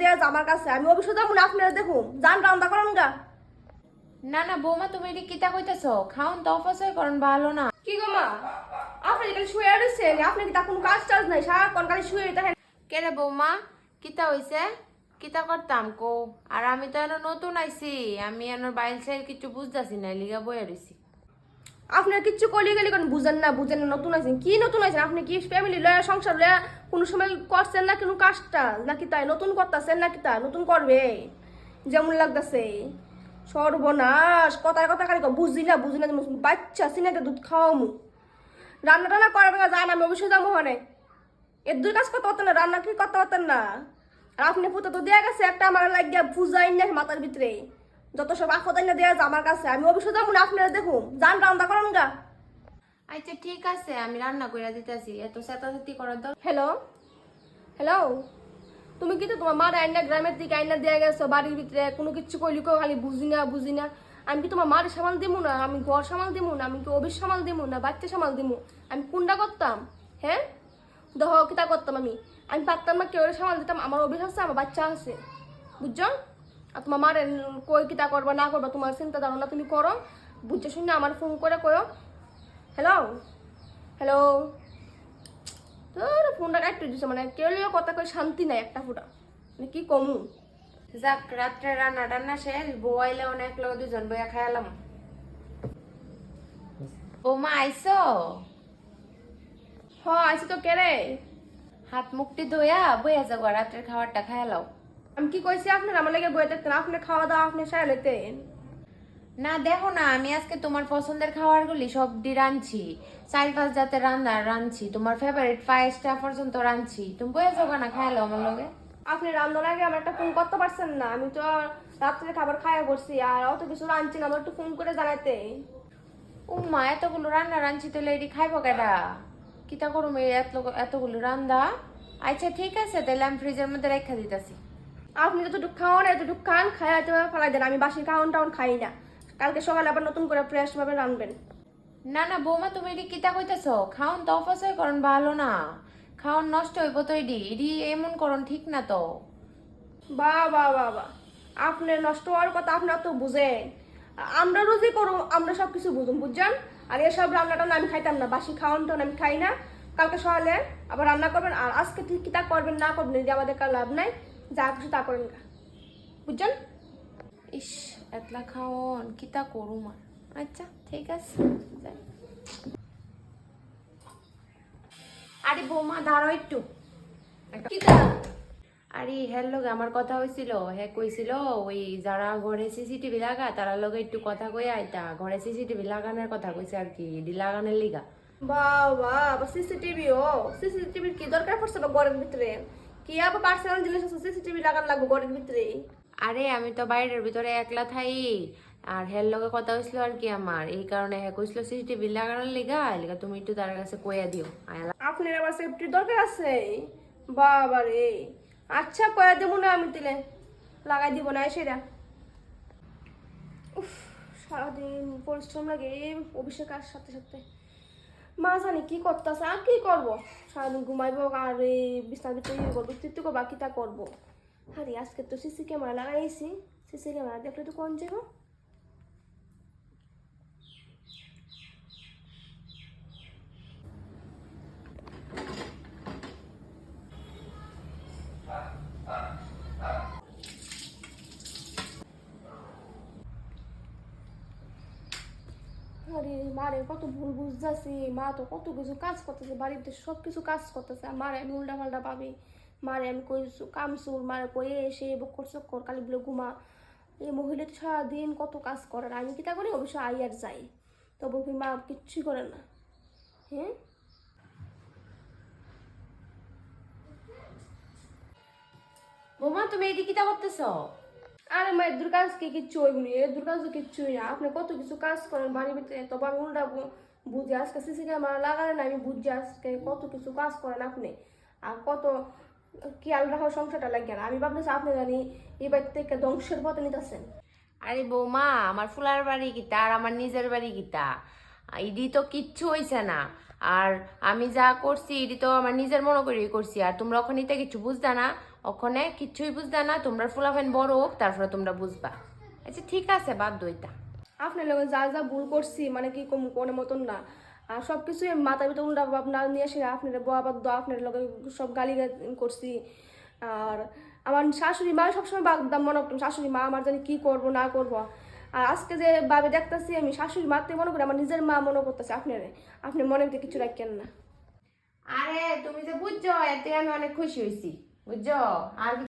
দেয়া আমার কাছে। আমি অবশ্য যাব না আপনারা দেখুন। যান রান্না করেন গা। না না বৌমা তুমি এটি কিতা কইতেছো? খাওন তো অপচয় করন ভালো না। কি গো মা? আপনি এখানে শুয়ে রয়েছেন আপনি কি তা কোনো কাজ টাজ নাই? সারাক্ষণ খালি শুয়ে দেখেন কে রে বৌমা? কিতা হইছে? কিতা করতাম কো আর আমি তো এনো নতুন আইছি। আমি এনোর বাইল সাইল কিছু বুঝতাছি না লিগা বইয়া রইছি। আপনার কিচ্ছু কলি গেলি কোন বুঝেন না বুঝেন না নতুন আছেন? কি নতুন আছেন? আপনি কি ফ্যামিলি লয়া সংসার লয়া কোনো সময় করছেন না কোনো কাজটা? নাকি তাই? নতুন করতেছেন নাকি তা নতুন করবে? যেমন লাগতেছে। সর্বনাশ। কথায় কথা কয়, বুঝি না বুঝি না বাচ্চা সিনাকে দুধ খাওয়ামু। রান্না টান্না করবে না জান আমি অবশ্যই যাব ওখানে এর দুই কাজ করতে পারতেন না রান্না কি করতে পারতেন না? আর আপনি পুতো তো দেয়া গেছে একটা আমার লাগিয়া পূজাই না মাথার ভিতরে। যত সব আফত দেয়া আমার কাছে আমি অবশ্যই যাব না আপনারা দেখুন। যান রান্না করেন গা। আচ্ছা ঠিক আছে আমি রান্না কইরা দিতেছি। এত চেতাচেতি করার দরকার হ্যালো হ্যালো তুমি কিন্তু তোমার মার আইনা গ্রামের দিকে আইনা দেয়া গেছো বাড়ির ভিতরে কোনো কিছু কইলি কেউ খালি বুঝি না বুঝি না। আমি কি তোমার মার সামাল দিমু না? আমি ঘর সামাল দিমু না? আমি কি অফিস সামাল দিমু না? বাচ্চা সামাল দিমু? আমি কোনটা করতাম? হ্যাঁ? দহ কিতা করতাম আমি? আমি পারতাম না কেউ সামাল দিতাম আমার অফিস আছে আমার বাচ্চা আছে। বুঝছ? আর তোমার মার কই কিতা করবা না করবা তোমার চিন্তা ধারণা তুমি করো। বুঝছ শুনে আমার ফোন করে কয়ো। হ্যালো হ্যালো তোর ফোনটা কাটতে দিছে মানে কেউ কথা কই শান্তি নাই একটা ফোটা। মানে কি কমু? যাক রাত্রে রান্না টান্না শেষ বউয়াইলে অনেক লোক দুজন বইয়া খাইলাম মা আইসো? হ আইসি তো কেরে? হাত মুখটি ধোয়া বইয়া যাব রাত্রের খাবারটা খাইলাও আমি কি কইছি আপনার? আমার লাগে বয়ে দেখতেন আপনি খাওয়া দাওয়া আপনি সারা লেতেন না দেখো না আমি আজকে তোমার পছন্দের খাবারগুলি সব দি রাঁধছি। চার পাঁচ জাতের রান্না রাঁধছি তোমার ফেভারিট পায়েসটা পর্যন্ত রাঁধছি। তুমি বইয়া যাব না খাইলো আমার লগে? আপনি রান্নার আগে আমার একটা ফোন করতে পারছেন না। আমি তো রাত্রে খাবার খাইয়া বসছি আর অত কিছু রাঁধছি না। আমার একটু ফোন করে জানাইতে উম্মা এতগুলো রান্না রাঁধছি তাহলে এটি খাইবো কেডা? কিতা করুম এই এত এতগুলো রান্দা আচ্ছা ঠিক আছে তাহলে আমি ফ্রিজের মধ্যে রেখা দিতেছি। আপনি যতটুকু খাওয়ান এতটুকু খান খাইয়া তো ফেলাই দেন। আমি বাসি খাওয়ান টাউন খাই না। কালকে সকালে আবার নতুন করে ফ্রেশ ভাবে রানবেন। না না বৌমা তুমি এটি কিতা কইতেছ? খাওন তো অপচয় করন ভালো না। খাওন নষ্ট হইব তো এডি এডি এমন করন ঠিক না তো? বা বা বা বা। আপনি নষ্ট হওয়ার কথা আপনার তো বুঝেন। আমরা রোজই করো আমরা সব কিছু বুঝুন বুঝছেন? আর এসব রান্নাটা আমি খাইতাম না। বাসি খাওয়ান টাউন আমি খাই না। কালকে সকালে আবার রান্না করবেন আর আজকে ঠিক কি তা করবেন না করবেন যে আমাদের কাল লাভ নাই। যা কিছু তা করেন গা। বুঝছেন? ইস এতলা খাওন কিতা করুম আর। আচ্ছা ঠিক আছে আরে বৌমা দাঁড়াও একটু। কি তা? আরে হ্যার লগে আমার কথা হয়েছিল হ্যাঁ কইছিল ওই যারা ঘরে সিসিটিভি লাগা তারা লগে একটু কথা কই আইতা। ঘরে সিসিটিভি লাগানোর কথা কইছে আর কি এডি লাগানোর লিগা। বাবা সিসিটিভি ও। সিসিটিভির কি দরকার পড়ছে বা ঘরের ভিতরে? কি আবার পার্সোনাল জিনিস আছে? সিসিটিভি লাগান লাগবে ঘরের ভিতরে। আরে আমি তো বাইরের ভিতরে একলা থাই। আর হের লগে কথা হইছিল আর কি আমার। এই কারণে হ্যাঁ কইছিল সিসিটিভি লাগানোর লিগা লিগা তুমি একটু তার কাছে কইয়া দিও। আপনার আবার সেফটির দরকার আছে? বাবা রে। আচ্ছা কয়া দেবো না আমি দিলে লাগাই দিব না সেটা উফ সারাদিন পরিশ্রম লাগে অভিষেক আর সাথে সাথে। মা জানি কি করতেছে, আর কি করব? সারাদিন ঘুমাইবো, আর এই বিছনার ভিতরে ইয়ে করব, তৃপ্তি করব, আর কি তা করব? আরে আজকে তো সিসি ক্যামেরা লাগাইছি সিসি ক্যামেরা দেখলে তো কোন যাব আরে মারে কত ভুল বুঝতেছি, মা তো কত কিছু কাজ করতেছে বাড়িতে সব কিছু কাজ করতেছে, আর মারে আমি উল্টা পাল্টা পাবি মারে আমি কই কামসুর মারে কই এসে বকর চক্কর কালি বলে ঘুমা। এই মহিলা তো সারাদিন কত কাজ করে আমি কি তা করি? অবশ্য আই আর যাই। তবু কি মা কিচ্ছুই করে না। হ্যাঁ? বৌমা, তুমি এডি কিতা করতেছ? আরে মা এদের কাজ কি কিচ্ছু হইব না এদের কাজ তো কিচ্ছুই না। আপনি কত কিছু কাজ করেন বাড়ির ভিতরে, তবে আমি উল্টা বু- বুঝি আজকে সিসি ক্যামেরা না আমি বুঝছি আজকে কত কিছু কাজ করেন আপনি। আর কত খেয়াল রাখার সংসারটা লাগে না। আমি ভাবতেছি আপনি জানি এই বাড়ি থেকে ধ্বংসের পথে নিতেছেন। আরে বৌমা, আমার ফুলার বাড়ি কিতা আর আমার নিজের বাড়ি কিতা? ইডি তো কিচ্ছু হইছে না। আর আমি যা করছি, ইডি তো আমার নিজের মনে করেই করছি। আর তোমরা ওখানে কিছু বুঝতা না? ওখানে কিচ্ছুই বুঝতে না তোমরা ফুলাফেন বড় হোক তারপরে তোমরা বুঝবা। আচ্ছা ঠিক আছে বাদ দইতা আপনার লোক যা যা ভুল করছি মানে কি কম কোনো মতন না। আর সব কিছুই মাথার ভিতরে উল্টা ভাবনা নিয়ে এসে আপনার বাবার দোয়া আপনার লোক সব গালি করছি। আর আমার শাশুড়ি মা সবসময় বাগদাম মনে করতাম শাশুড়ি মা আমার জানি কী করব না করব। আর আজকে যে বাবে দেখতেছি আমি শাশুড়ি মারতে মনে করি আমার নিজের মা মনে করতেছি আপনার। আপনি মনে কিছু রাখেন না। আরে তুমি যে বুঝছ এতে আমি অনেক খুশি হয়েছি। বুঝছ? আর